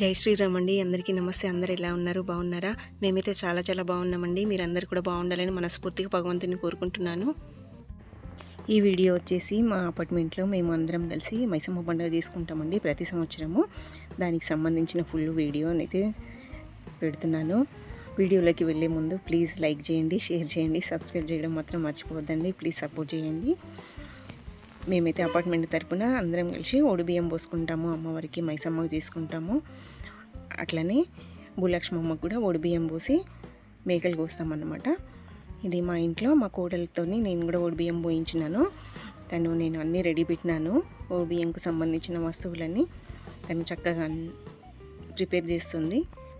జై శ్రీరామ్ అండి. అందరికీ నమస్తే. అందరు ఎలా ఉన్నారు? బాగున్నారా? మేమైతే చాలా చాలా బాగున్నామండి. మీరందరూ కూడా బాగుండాలని మనస్ఫూర్తిగా భగవంతుని కోరుకుంటున్నాను. ఈ వీడియో వచ్చేసి మా అపార్ట్మెంట్లో మేము అందరం కలిసి మైసమ్మ పండుగ చేసుకుంటామండి ప్రతి సంవత్సరము. దానికి సంబంధించిన ఫుల్ వీడియో అయితే పెడుతున్నాను. వీడియోలోకి వెళ్ళే ముందు ప్లీజ్ లైక్ చేయండి షేర్ చేయండి సబ్స్క్రైబ్ చేయడం మాత్రం మర్చిపోవద్దండి. ప్లీజ్ సపోర్ట్ చేయండి. మేమైతే అపార్ట్మెంట్ తరపున అందరం కలిసి ఓడిబియ్యం పోసుకుంటాము అమ్మవారికి మైసమ్మకి తీసుకుంటాము. అట్లనే భూలక్ష్మమ్మకు కూడా ఓడిబియ్యం పోసి మేకలు కోస్తామన్నమాట. ఇది మా ఇంట్లో మా కోడలతో నేను కూడా ఓడిబియ్యం పోయించినాను. తను నేను అన్నీ రెడీ పెట్టినాను. ఓడి బియ్యంకు సంబంధించిన వస్తువులన్నీ తను చక్కగా ప్రిపేర్ చేస్తుంది.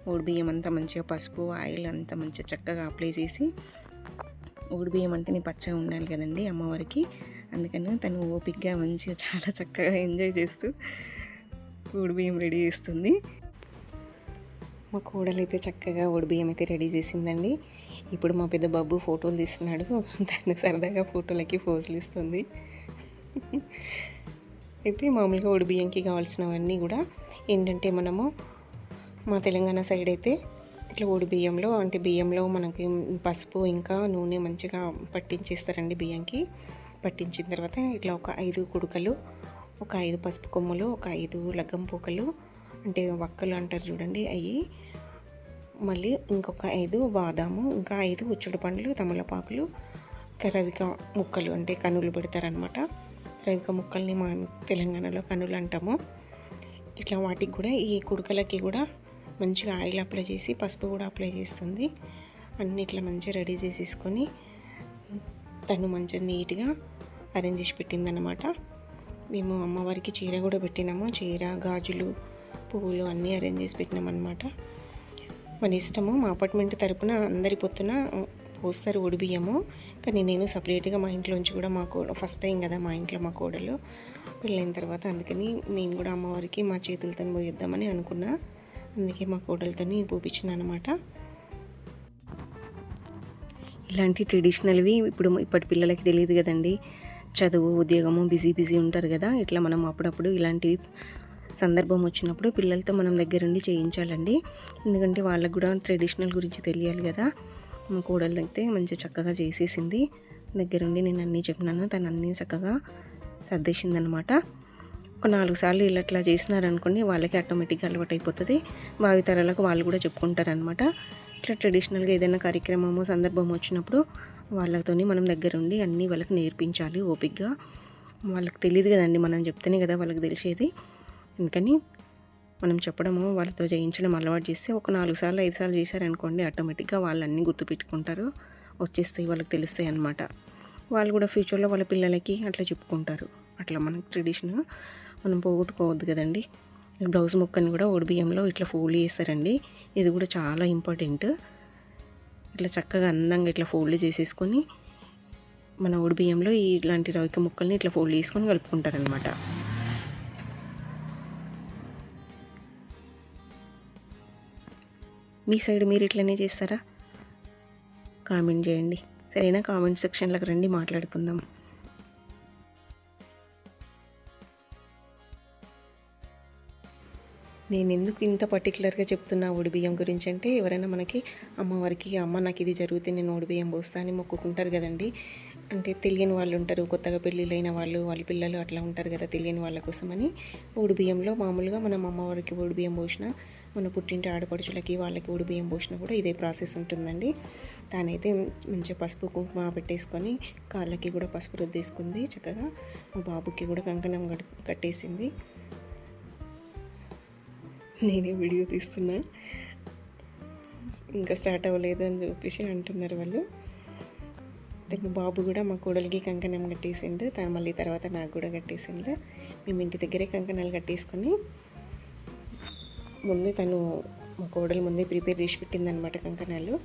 ఓడి బియ్యం అంతా మంచిగా పసుపు ఆయిల్ అంతా మంచిగా చక్కగా అప్లై చేసి ఓడిబియ్యం అంటేనే పచ్చగా ఉండాలి కదండి అమ్మవారికి. అందుకని తను ఓపిక్గా మంచిగా చాలా చక్కగా ఎంజాయ్ చేస్తూ ఒడి బియ్యం రెడీ చేస్తుంది. మా కోడలు అయితే చక్కగా ఒడి బియ్యం అయితే రెడీ చేసిందండి. ఇప్పుడు మా పెద్ద బాబు ఫోటోలు తీస్తున్నాడు. తను సరదాగా ఫోటోలకి పోజులు ఇస్తుంది. అయితే మామూలుగా ఒడి బియ్యంకి కావాల్సినవన్నీ కూడా ఏంటంటే మనము మా తెలంగాణ సైడ్ అయితే ఇట్లా ఒడి బియ్యంలో అంటే బియ్యంలో మనకి పసుపు ఇంకా నూనె మంచిగా పట్టించేస్తారండి బియ్యంకి. పట్టించిన తర్వాత ఇట్లా ఒక ఐదు కుడుకలు ఒక ఐదు పసుపు కొమ్ములు ఒక ఐదు లగ్గం పూకలు అంటే వక్కలు అంటారు చూడండి అవి మళ్ళీ ఇంకొక ఐదు బాదాము ఇంకా ఐదు ఉచ్చుడు పండ్లు తమలపాకులు రవిక ముక్కలు అంటే కనులు పెడతారనమాట రవిక ముక్కల్ని మా తెలంగాణలో కనులు అంటాము. ఇట్లా వాటికి కూడా ఈ కుడుకలకి కూడా మంచిగా ఆయిల్ అప్లై చేసి పసుపు కూడా అప్లై చేస్తుంది. అన్ని ఇట్లా మంచిగా రెడీ చేసేసుకొని తను మంచిగా నీట్గా అరేంజ్ చేసి పెట్టిందనమాట మేము అమ్మవారికి చీర కూడా పెట్టినాము. చీర గాజులు పువ్వులు అన్నీ అరేంజ్ చేసి పెట్టినామన్నమాట. మన ఇష్టము. మా అపార్ట్మెంట్ తరపున అందరి పొత్తున పోస్తారు ఒడిబియ్యము కానీ నేను సపరేట్గా మా ఇంట్లోంచి కూడా మా కో ఫస్ట్ టైం కదా మా ఇంట్లో మా కోడలు. పెళ్ళైన తర్వాత అందుకని నేను కూడా అమ్మవారికి మా చేతులతో పోయిద్దామని అనుకున్నా. అందుకే మా కోడలతో పూపించిన అనమాట ఇలాంటి ట్రెడిషనల్వి ఇప్పుడు ఇప్పటి పిల్లలకి తెలియదు కదండి. చదువు ఉద్యోగము బిజీ బిజీ ఉంటారు కదా. ఇట్లా మనం అప్పుడప్పుడు ఇలాంటివి సందర్భం వచ్చినప్పుడు పిల్లలతో మనం దగ్గరుండి చేయించాలండి. ఎందుకంటే వాళ్ళకు కూడా ట్రెడిషనల్ గురించి తెలియాలి కదా. మా కోడలు తగ్గితే మంచిగా చక్కగా చేసేసింది. దగ్గరుండి నేను అన్నీ చెప్పినాను. తను అన్నీ చక్కగా సర్దేసిందనమాట. ఒక నాలుగు సార్లు ఇలా అట్లా చేసినారనుకోండి వాళ్ళకి ఆటోమేటిక్గా అలవాటు అయిపోతుంది భావితరాలకు వాళ్ళు కూడా చెప్పుకుంటారనమాట. ఇట్లా ట్రెడిషనల్గా ఏదైనా కార్యక్రమము సందర్భం వచ్చినప్పుడు వాళ్ళతోని మనం దగ్గరుండి అన్నీ వాళ్ళకి నేర్పించాలి ఓపిక్గా వాళ్ళకి తెలియదు కదండి మనం చెప్తేనే కదా వాళ్ళకి తెలిసేది. అందుకని మనం చెప్పడము వాళ్ళతో చేయించడం అలవాటు చేస్తే ఒక నాలుగు సార్లు ఐదు సార్లు చేశారనుకోండి ఆటోమేటిక్గా వాళ్ళన్నీ గుర్తుపెట్టుకుంటారు. వచ్చేస్తాయి వాళ్ళకి తెలుస్తాయి అనమాట వాళ్ళు కూడా ఫ్యూచర్లో వాళ్ళ పిల్లలకి అట్లా చెప్పుకుంటారు. అట్లా మనకి ట్రెడిషన్ మనం పోగొట్టుకోవద్దు కదండి. బ్లౌజ్ ముక్కని కూడా బియ్యంలో ఇట్లా ఫోల్డ్ చేస్తారండి. ఇది కూడా చాలా ఇంపార్టెంట్. ఇట్లా చక్కగా అందంగా ఇట్లా ఫోల్డ్ చేసేసుకొని మన బియ్యంలో ఇట్లాంటి రవిక ముక్కల్ని ఇట్లా ఫోల్డ్ చేసుకొని కలుపుకుంటారనమాట మీ సైడ్ మీరు ఇట్లనే చేస్తారా? కామెంట్ చేయండి. సరేనా? కామెంట్ సెక్షన్లోకి రండి మాట్లాడుకుందాం. నేను ఎందుకు ఇంత పర్టికులర్గా చెప్తున్నా ఓడిబియ్యం గురించి అంటే ఎవరైనా మనకి అమ్మవారికి అమ్మ నాకు ఇది జరిగితే నేను ఓడిబియ్యం పోస్తా అని మొక్కుకుంటారు కదండి. అంటే తెలియని వాళ్ళు ఉంటారు కొత్తగా పెళ్ళిళ్ళైన వాళ్ళు వాళ్ళ పిల్లలు అట్లా ఉంటారు కదా తెలియని వాళ్ళ కోసమని బియ్యంలో మామూలుగా మనం అమ్మవారికి ఓడిబియ్యం పోసిన మన పుట్టింటి ఆడపడుచులకి వాళ్ళకి బియ్యం పోసినా కూడా ఇదే ప్రాసెస్ ఉంటుందండి. తానైతే మంచిగా పసుపు కుంకుమ పెట్టేసుకొని కాళ్ళకి కూడా పసుపు రుద్దేసుకుంది చక్కగా. మా బాబుకి కూడా కంకణం కట్టేసింది. నేనే వీడియో తీస్తున్నా. ఇంకా స్టార్ట్ అవ్వలేదు అని చెప్పేసి అంటున్నారు వాళ్ళు. మా బాబు కూడా మా కోడలికి కంకణం కట్టేసిండు. తను మళ్ళీ తర్వాత నాకు కూడా కట్టేసిండు. మేము ఇంటి దగ్గరే కంకణాలు కట్టేసుకొని ముందే తను మా కోడలు ముందే ప్రిపేర్ చేసి పెట్టిందనమాట కంకణాలు.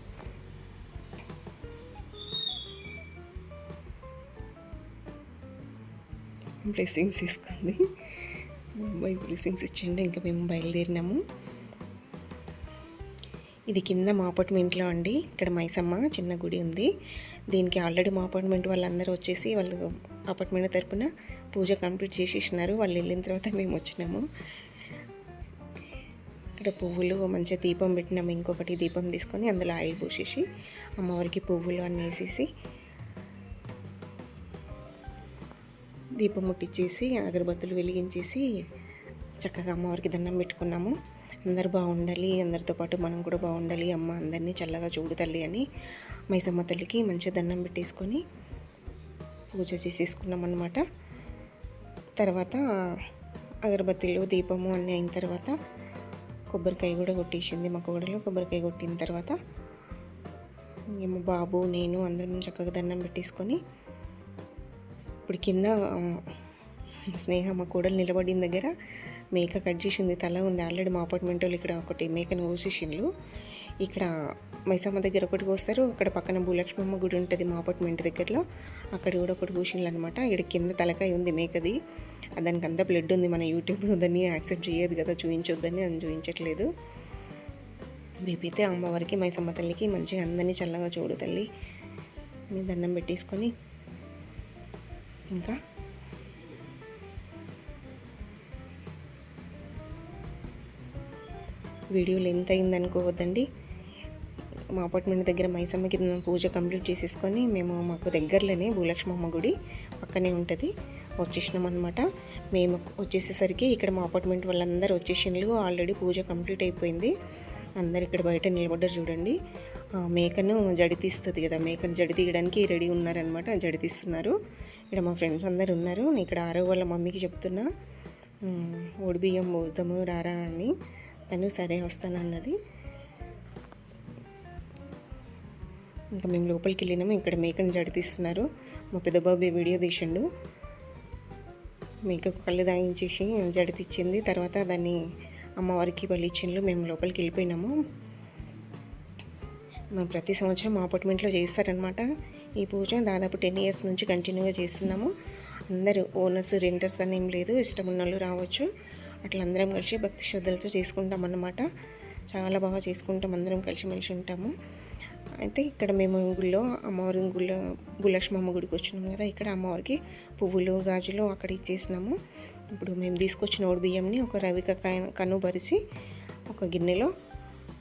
బ్లెస్సింగ్స్ తీసుకుంది. అమ్మాయి బ్లెస్సింగ్స్ ఇచ్చిండు ఇంకా మేము బయలుదేరినాము. ఇది కింద మా అపార్ట్మెంట్లో అండి. ఇక్కడ మైసమ్మ చిన్న గుడి ఉంది. దీనికి ఆల్రెడీ మా అపార్ట్మెంట్ వాళ్ళందరూ వచ్చేసి వాళ్ళు అపార్ట్మెంట్ తరపున పూజ కంప్లీట్ చేసేసినారు. వాళ్ళు వెళ్ళిన తర్వాత మేము వచ్చినాము. ఇక్కడ పువ్వులు మంచిగా దీపం పెట్టినాము. ఇంకొకటి దీపం తీసుకొని అందులో ఆయిల్ పోసేసి అమ్మవారికి పువ్వులు అన్నీ వేసేసి దీపం ముట్టించేసి అగరబత్తులు వెలిగించేసి చక్కగా అమ్మవారికి దండం పెట్టుకున్నాము. అందరు బాగుండాలి అందరితో పాటు మనం కూడా బాగుండాలి అమ్మ అందరినీ చల్లగా చూడు తల్లి అని మైసమ్మ తల్లికి మంచిగా దండం పెట్టేసుకొని పూజ చేసేసుకున్నాం అనమాట తర్వాత అగరబత్తిలు దీపము అన్నీ అయిన తర్వాత కొబ్బరికాయ కూడా కొట్టేసింది మా కోడలు. కొబ్బరికాయ కొట్టిన తర్వాత మా బాబు నేను అందరం చక్కగా దండం పెట్టేసుకొని ఇప్పుడు కింద స్నేహమ్మ కూడా కూడలు నిలబడిన దగ్గర మేక కట్ చేసింది. తల ఉంది. ఆల్రెడీ మా అపార్ట్మెంట్ వాళ్ళు ఇక్కడ ఒకటి మేకను కోసేసిండ్లు ఇక్కడ మైసమ్మ దగ్గర ఒకటి కోస్తారు. అక్కడ పక్కన భూలక్ష్మమ్మ గుడి ఉంటుంది మా అపార్ట్మెంట్ దగ్గరలో. అక్కడ కూడా ఒకటి కోసిండ్లు అనమాట ఇక్కడ కింద తలకాయ ఉంది మేకది. దానికి అంత బ్లడ్ ఉంది. మన యూట్యూబ్ దాన్ని యాక్సెప్ట్ చేయదు కదా. చూపించొద్దని అని చూపించట్లేదు బీపీతే అమ్మవారికి మైసమ్మ తల్లికి మంచిగా అందరినీ చల్లగా చూడు తల్లి అని దండం పెట్టేసుకొని ఇంకా? వీడియో లెంత్ అయిందనుకోవద్దండి మా అపార్ట్మెంట్ దగ్గర మైసమ్మకి పూజ కంప్లీట్ చేసేసుకొని మేము మాకు దగ్గరలోనే భూలక్ష్మమ్మ గుడి పక్కనే ఉంటుంది. వచ్చేసినాం అనమాట మేము వచ్చేసేసరికి ఇక్కడ మా అపార్ట్మెంట్ వాళ్ళందరూ వచ్చేసిండ్లు ఆల్రెడీ పూజ కంప్లీట్ అయిపోయింది. అందరు ఇక్కడ బయట నిలబడ్డారు చూడండి. మేకను జడి తీస్తుంది కదా మేకను జడి తీయడానికి రెడీ ఉన్నారనమాట జడి తీస్తున్నారు. ఇక్కడ మా ఫ్రెండ్స్ అందరు ఉన్నారు. నేను ఇక్కడ ఆరో వాళ్ళ మమ్మీకి చెప్తున్నా. ఓడి బియ్యం పోతాము రారా అని. తను సరే వస్తానన్నది ఇంకా మేము లోపలికి వెళ్ళినాము. ఇక్కడ మేకను జడితీస్తున్నారు మా పెద్ద బాబు వీడియో తీసిండు. మేకకు కళ్ళు దాగించేసి జడితిచ్చింది తర్వాత దాన్ని అమ్మవారికి బలి మేము లోపలికి వెళ్ళిపోయినాము. మేము ప్రతి సంవత్సరం మా అపార్ట్మెంట్లో చేస్తారనమాట ఈ పూజ దాదాపు టెన్ ఇయర్స్ నుంచి కంటిన్యూగా చేస్తున్నాము. అందరూ ఓనర్స్ రెంటర్స్ అని ఏం లేదు. ఇష్టం ఉన్న వాళ్ళు రావచ్చు. అట్లా అందరం కలిసి భక్తి శ్రద్ధలతో చేసుకుంటాం అన్నమాట చాలా బాగా చేసుకుంటాం. అందరం కలిసిమెలిసి ఉంటాము. అయితే ఇక్కడ మేము గుళ్ళో అమ్మవారి గుళ్ళో గులక్ష్మమ్మ గుడికి వచ్చినాము కదా. ఇక్కడ అమ్మవారికి పువ్వులు గాజులు అక్కడ ఇచ్చేసినాము. ఇప్పుడు మేము తీసుకొచ్చిన ఓడి బియ్యంని ఒక రవిక కను బరిసి ఒక గిన్నెలో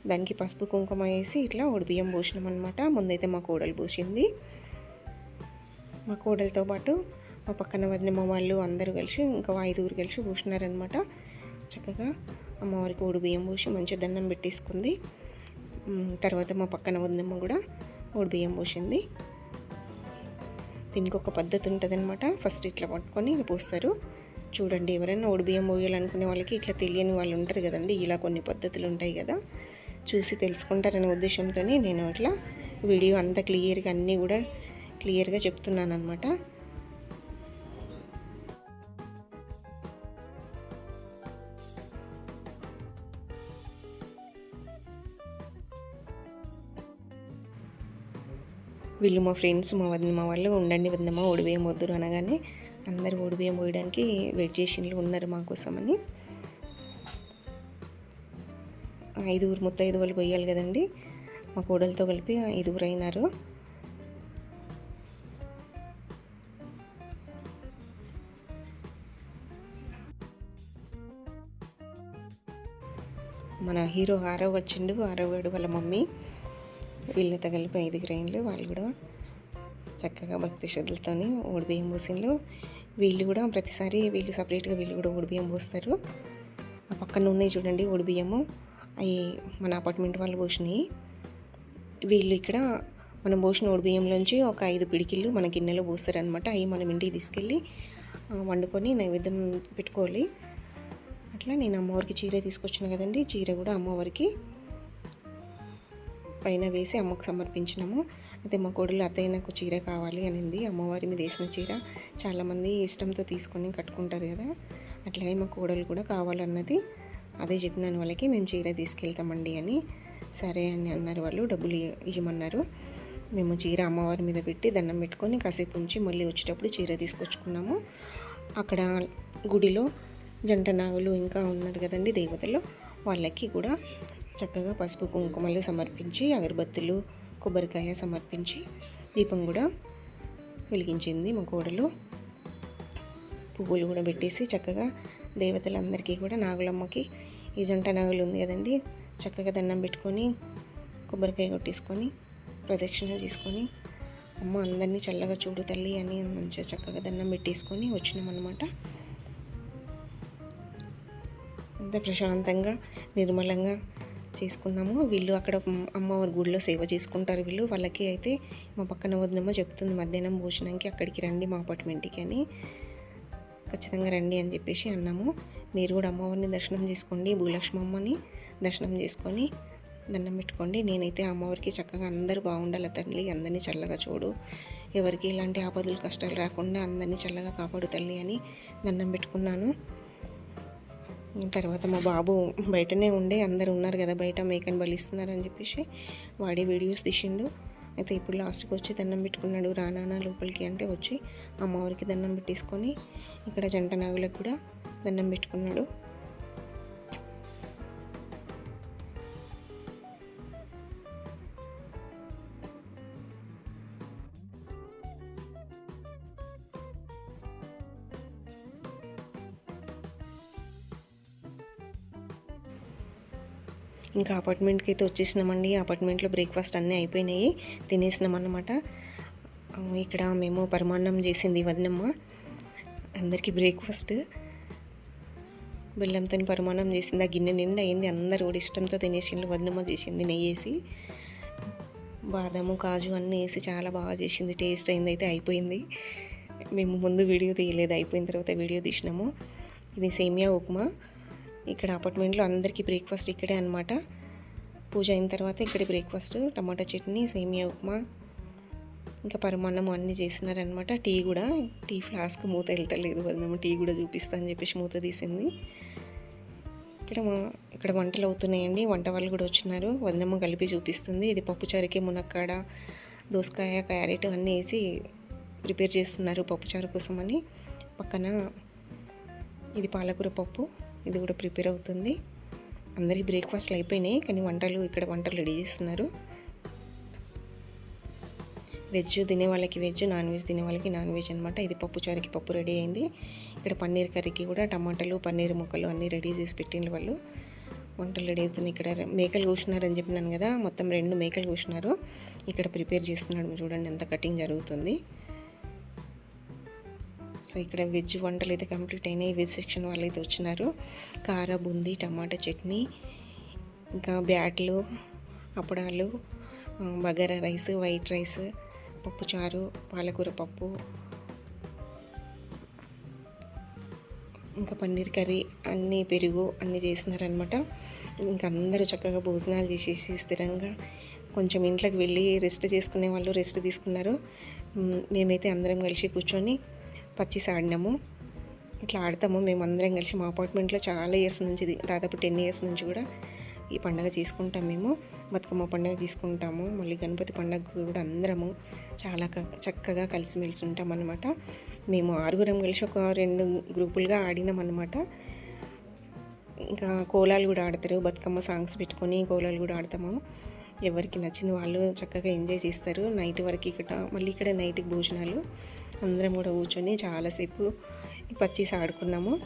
దానికి పసుపు కుంకుమ వేసి ఇట్లా ఓడి బియ్యం పోసినాం అనమాట ముందైతే మా కోడలు పోసింది. మా కోడలతో పాటు మా పక్కన వదిన వాళ్ళు అందరూ కలిసి ఇంకా ఐదుగురు కలిసి పోసినారనమాట చక్కగా అమ్మవారికి ఓడి బియ్యం పోసి మంచిగా దండం పెట్టేసుకుంది. తర్వాత మా పక్కన వదినమ్మ కూడా ఓడి బియ్యం పోసింది. దీనికి ఒక పద్ధతి ఉంటుంది ఫస్ట్ ఇట్లా పట్టుకొని ఇలా పోస్తారు. చూడండి ఎవరైనా ఓడి బియ్యం పోయాలనుకునే వాళ్ళకి ఇట్లా తెలియని వాళ్ళు ఉంటారు కదండి. ఇలా కొన్ని పద్ధతులు ఉంటాయి కదా. చూసి తెలుసుకుంటారనే ఉద్దేశంతో నేను అట్లా వీడియో అంత క్లియర్గా అన్నీ కూడా క్లియర్గా చెప్తున్నాను అనమాట వీళ్ళు మా ఫ్రెండ్స్ మా వదిన మా వాళ్ళు ఉండండి వదినమ్మ ఓడిపోయే వద్దురు అనగానే అందరు ఓడిబియ్యం పోయడానికి వెయిట్ చేసిండ్లు ఉన్నారు మా కోసమని. ఐదుగురు ముత్తైదు వాళ్ళు పోయాలి కదండి. మా కోడలతో కలిపి ఐదుగురు అయినారు. మన హీరో ఆరో వచ్చిండు ఆరో వాడు వాళ్ళ మమ్మీ. వీళ్ళతో కలిపి ఐదు గ్రైన్లు వాళ్ళు కూడా చక్కగా భక్తి శ్రద్ధలతోని ఓడిబియ్యం పోసిండ్లు. వీళ్ళు కూడా ప్రతిసారి వీళ్ళు సపరేట్గా వీళ్ళు కూడా ఓడిబియ్యం పోస్తారు. ఆ పక్కన ఉన్నాయి చూడండి ఓడిబియ్యము అవి మన అపార్ట్మెంట్ వాళ్ళు పోసినాయి. వీళ్ళు ఇక్కడ మనం పోసిన ఓడిబియ్యంలోంచి ఒక ఐదు పిడికిళ్ళు మన గిన్నెలో పోస్తారనమాట అవి మనం ఇంటికి తీసుకెళ్ళి వండుకొని నైవేద్యం పెట్టుకోవాలి. అట్లా నేను అమ్మవారికి చీర తీసుకొచ్చాను కదండి. చీర కూడా అమ్మవారికి పైన వేసి అమ్మకు సమర్పించినాము. అయితే మా కోడలు అత్తయ్య నాకు చీర కావాలి అనింది. అమ్మవారి మీద వేసిన చీర చాలామంది ఇష్టంతో తీసుకొని కట్టుకుంటారు కదా. అట్లాగే మా కోడలు కూడా కావాలన్నది అదే చెప్పినాను వాళ్ళకి మేము చీర తీసుకెళ్తామండి అని. సరే అని అన్నారు వాళ్ళు డబ్బులు ఇవ్వమన్నారు మేము చీర అమ్మవారి మీద పెట్టి దండం పెట్టుకొని కాసేపు ఉంచి మళ్ళీ వచ్చేటప్పుడు చీర తీసుకొచ్చుకున్నాము. అక్కడ గుడిలో జంట నాగులు ఇంకా ఉన్నారు కదండి దేవతలు. వాళ్ళకి కూడా చక్కగా పసుపు కుంకుమలు సమర్పించి అగరబత్తులు కొబ్బరికాయ సమర్పించి దీపం కూడా వెలిగించింది మా కోడలు. పువ్వులు కూడా పెట్టేసి చక్కగా దేవతలందరికీ కూడా నాగులమ్మకి ఈ జంట నాగులు ఉంది కదండి. చక్కగా దండం పెట్టుకొని కొబ్బరికాయ కొట్టేసుకొని ప్రదక్షిణ చేసుకొని అమ్మ అందరినీ చల్లగా చూడు తల్లి అని మంచిగా చక్కగా దండం పెట్టేసుకొని వచ్చినాం అనమాట ప్రశాంతంగా నిర్మలంగా చేసుకున్నాము. వీళ్ళు అక్కడ అమ్మవారి గుడిలో సేవ చేసుకుంటారు వీళ్ళు. వాళ్ళకి అయితే మా పక్కన వదినమ్మ చెప్తుంది మధ్యాహ్నం భోజనానికి అక్కడికి రండి మా అపార్ట్మెంట్కి అని. ఖచ్చితంగా రండి అని చెప్పేసి అన్నాము. మీరు కూడా అమ్మవారిని దర్శనం చేసుకోండి భూలక్ష్మమ్మని దర్శనం చేసుకొని దండం పెట్టుకోండి. నేనైతే అమ్మవారికి చక్కగా అందరూ బాగుండాలి తల్లి అందరినీ చల్లగా చూడు. ఎవరికి ఇలాంటి ఆపదలు కష్టాలు రాకుండా అందరినీ చల్లగా కాపాడు తల్లి అని దండం పెట్టుకున్నాను. తర్వాత మా బాబు బయటనే ఉండే అందరు ఉన్నారు కదా బయట మేకని బలిస్తున్నారని చెప్పేసి వాడి వీడియోస్ తీసిండు. అయితే ఇప్పుడు లాస్ట్కి వచ్చి దండం పెట్టుకున్నాడు రానానా లోపలికి అంటే వచ్చి అమ్మవారికి దండం పెట్టేసుకొని ఇక్కడ జంట నాగులకు కూడా దండం పెట్టుకున్నాడు. ఇంకా అపార్ట్మెంట్కి అయితే వచ్చేసినామండి. అపార్ట్మెంట్లో బ్రేక్ఫాస్ట్ అన్నీ అయిపోయినాయి. తినేసినాం అన్నమాట ఇక్కడ మేము పరమాన్నం చేసింది వదినమ్మ. అందరికీ బ్రేక్ఫాస్ట్. బెల్లంతో పరమాన్నం చేసింది. ఆ గిన్నె నిండా అయింది. అందరు కూడా ఇష్టంతో తినేసిండ్రు. వదినమ్మ చేసింది నెయ్యి వేసి. బాదము కాజు అన్నీ వేసి చాలా బాగా చేసింది. టేస్ట్ అయింది అయితే అయిపోయింది. మేము ముందు వీడియో తీయలేదు. అయిపోయిన తర్వాత వీడియో తీసినాము. ఇది సేమియా ఉప్మా. ఇక్కడ అపార్ట్మెంట్లో అందరికీ బ్రేక్ఫాస్ట్ ఇక్కడే అనమాట పూజ అయిన తర్వాత ఇక్కడ బ్రేక్ఫాస్ట్ టమాటా చట్నీ సేమియా ఉప్మా ఇంకా పరమాన్నం అన్నీ చేసినారనమాట టీ కూడా టీ ఫ్లాస్క్ మూత వెళ్తలేదు వదినమ్మ టీ కూడా చూపిస్తా అని చెప్పేసి మూత తీసింది. ఇక్కడ ఇక్కడ వంటలు అవుతున్నాయండి వంట వాళ్ళు కూడా వచ్చినారు. వదినమ్మ కలిపి చూపిస్తుంది. ఇది పప్పుచారుకి మునక్కాడ దోసకాయ క్యారెట్ అన్నీ వేసి ప్రిపేర్ చేస్తున్నారు పప్పుచారు కోసం అని పక్కన ఇది పాలకూర పప్పు. ఇది కూడా ప్రిపేర్ అవుతుంది. అందరి బ్రేక్ఫాస్ట్లు అయిపోయినాయి కానీ వంటలు ఇక్కడ వంటలు రెడీ చేస్తున్నారు. వెజ్ తినే వాళ్ళకి వెజ్ నాన్ వెజ్ తినే వాళ్ళకి నాన్ వెజ్ అనమాట ఇది పప్పు చారుకి పప్పు రెడీ అయింది. ఇక్కడ పన్నీర్ కర్రీకి కూడా టమాటాలు పన్నీర్ ముక్కలు అన్నీ రెడీ చేసి పెట్టిన వాళ్ళు. వంటలు రెడీ అవుతున్నాయి ఇక్కడ. మేకలు కూర్చున్నారని చెప్పినాను కదా మొత్తం రెండు మేకలు కూర్చున్నారు ఇక్కడ ప్రిపేర్ చేస్తున్నాడు చూడండి ఎంత కటింగ్ జరుగుతుంది. సో ఇక్కడ వెజ్ వంటలు అయితే కంప్లీట్ అయినాయి. వెజ్ సెక్షన్ వాళ్ళు అయితే వచ్చినారు. కార బూందీ టమాటా చట్నీ ఇంకా బ్యాట్లు అప్పడాలు బగారా రైస్ వైట్ రైస్ పప్పుచారు పాలకూర పప్పు ఇంకా పన్నీర్ కర్రీ అన్నీ పెరుగు అన్నీ చేసినారనమాట ఇంకా అందరూ చక్కగా భోజనాలు చేసేసి స్థిరంగా కొంచెం ఇంట్లోకి వెళ్ళి రెస్ట్ చేసుకునే వాళ్ళు రెస్ట్ తీసుకున్నారు. మేమైతే అందరం కలిసి కూర్చొని పచ్చిస్ ఆడినాము ఇట్లా ఆడతాము. మేము అందరం కలిసి మా అపార్ట్మెంట్లో చాలా ఇయర్స్ నుంచి దాదాపు టెన్ ఇయర్స్ నుంచి కూడా ఈ పండుగ చేసుకుంటాం మేము. బతుకమ్మ పండుగ తీసుకుంటాము మళ్ళీ గణపతి పండుగ కూడా అందరము చాలా చక్కగా కలిసిమెలిసి ఉంటాం అనమాట మేము ఆరుగురం కలిసి ఒక రెండు గ్రూపులుగా ఆడినాం అనమాట ఇంకా కోలాలు కూడా ఆడతారు. బతుకమ్మ సాంగ్స్ పెట్టుకొని కోలాలు కూడా ఆడతాము. ఎవరికి నచ్చింది వాళ్ళు చక్కగా ఎంజాయ్ చేస్తారు. నైట్ వరకు ఇక్కడ మళ్ళీ ఇక్కడ నైట్కి భోజనాలు. అందరం కూడా కూర్చొని చాలాసేపు పచ్చీస్ ఆడుకున్నాము.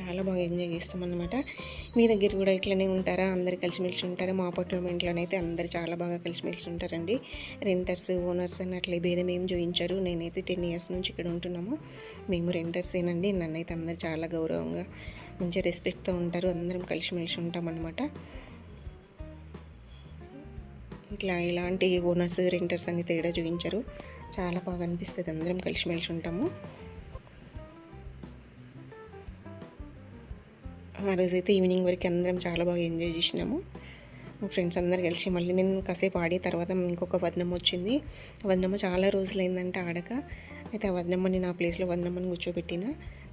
చాలా బాగా ఎంజాయ్ చేస్తాం అనమాట మీ దగ్గర కూడా ఇట్లనే ఉంటారా? అందరు కలిసిమెలిసి ఉంటారా? మా అపార్ట్మెంట్లోనైతే అందరు చాలా బాగా కలిసిమెలిసి ఉంటారండి. రెంటర్స్ ఓనర్స్ అని అట్లే భేదం ఏం చూపించారు. నేనైతే టెన్ ఇయర్స్ నుంచి ఇక్కడ ఉంటున్నాము. మేము రెంటర్సేనండి నన్నైతే అందరు చాలా గౌరవంగా మంచిగా రెస్పెక్ట్తో ఉంటారు. అందరం కలిసిమెలిసి ఉంటాం అనమాట ఇట్లా ఇలాంటి ఓనర్స్ రెంటర్స్ అని తేడా చూపించరు. చాలా బాగా అనిపిస్తుంది. అందరం కలిసిమెలిసి ఉంటాము. ఆ రోజైతే ఈవినింగ్ వరకు అందరం చాలా బాగా ఎంజాయ్ చేసినాము. మా ఫ్రెండ్స్ అందరు కలిసి మళ్ళీ నేను కాసేపు ఆడి తర్వాత ఇంకొక వదనమ్మ వచ్చింది. వదనమ్మ చాలా రోజులైందంటే ఆడక. అయితే ఆ వదనమ్మని నా ప్లేస్లో వదనమ్మని కూర్చోబెట్టిన.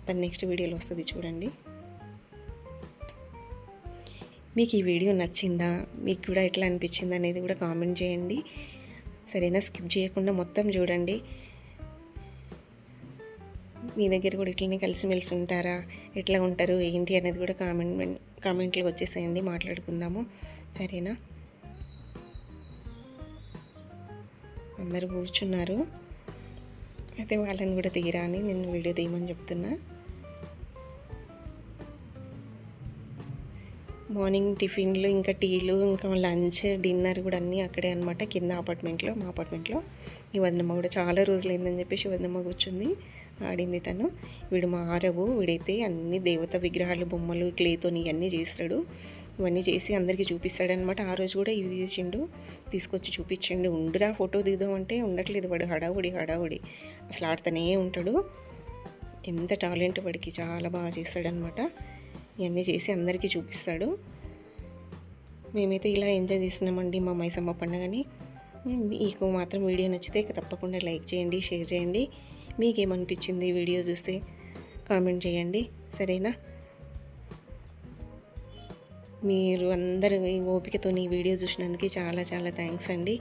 దాని నెక్స్ట్ వీడియోలో వస్తుంది చూడండి. మీకు ఈ వీడియో నచ్చిందా? మీకు కూడా ఎట్లా అనిపించింది అనేది కూడా కామెంట్ చేయండి. సరేనా? స్కిప్ చేయకుండా మొత్తం చూడండి. మీ దగ్గర కూడా ఇట్లనే కలిసిమెలిసి ఉంటారా? ఎట్లా ఉంటారు? ఏంటి అనేది కూడా కామెంట్ కామెంట్లో వచ్చేసేయండి. మాట్లాడుకుందాము. సరేనా? అందరూ కూర్చున్నారు. అయితే వాళ్ళని కూడా తీయరా అని నేను వీడియో తీయమని చెప్తున్నా. మార్నింగ్ టిఫిన్లు ఇంకా టీలు ఇంకా లంచ్ డిన్నర్ కూడా అన్నీ అక్కడే అనమాట కింద అపార్ట్మెంట్లో మా అపార్ట్మెంట్లో. ఈ వదనమ్మ కూడా చాలా రోజులైందని చెప్పేసి వదనమ్మ కూర్చుంది ఆడింది తను. వీడు మా ఆరవు వీడైతే అన్ని దేవత విగ్రహాలు బొమ్మలు క్లేతోని ఇవన్నీ చేస్తాడు. ఇవన్నీ చేసి అందరికీ చూపిస్తాడనమాట ఆ రోజు కూడా ఇవి తీసిండు తీసుకొచ్చి చూపించిండు. ఉండురా ఫోటో దిగుదామంటే ఉండట్లేదు వాడు హడావుడి హడావుడి. అసలు ఆడుతూనే ఉంటాడు. ఎంత టాలెంట్ వాడికి చాలా బాగా చేస్తాడనమాట ఇవన్నీ చేసి అందరికీ చూపిస్తాడు. మేమైతే ఇలా ఎంజాయ్ చేస్తున్నామండి మా మైసమ్మ పండుగని. మీకు మాత్రం వీడియో నచ్చితే తప్పకుండా లైక్ చేయండి షేర్ చేయండి. మీకేమనిపించింది వీడియో చూస్తే కామెంట్ చేయండి. సరేనా? మీరు అందరూ ఈ ఓపికతో ఈ వీడియో చూసినందుకు చాలా చాలా థ్యాంక్స్ అండి.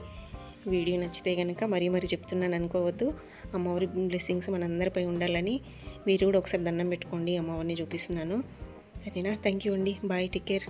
వీడియో నచ్చితే కనుక మరీ మరీ చెప్తున్నాను అనుకోవద్దు. అమ్మవారి బ్లెస్సింగ్స్ మనందరిపై ఉండాలని మీరు కూడా ఒకసారి దండం పెట్టుకోండి అమ్మవారిని చూపిస్తున్నాను. సరేనా? థ్యాంక్ యూ అండి. Bye take care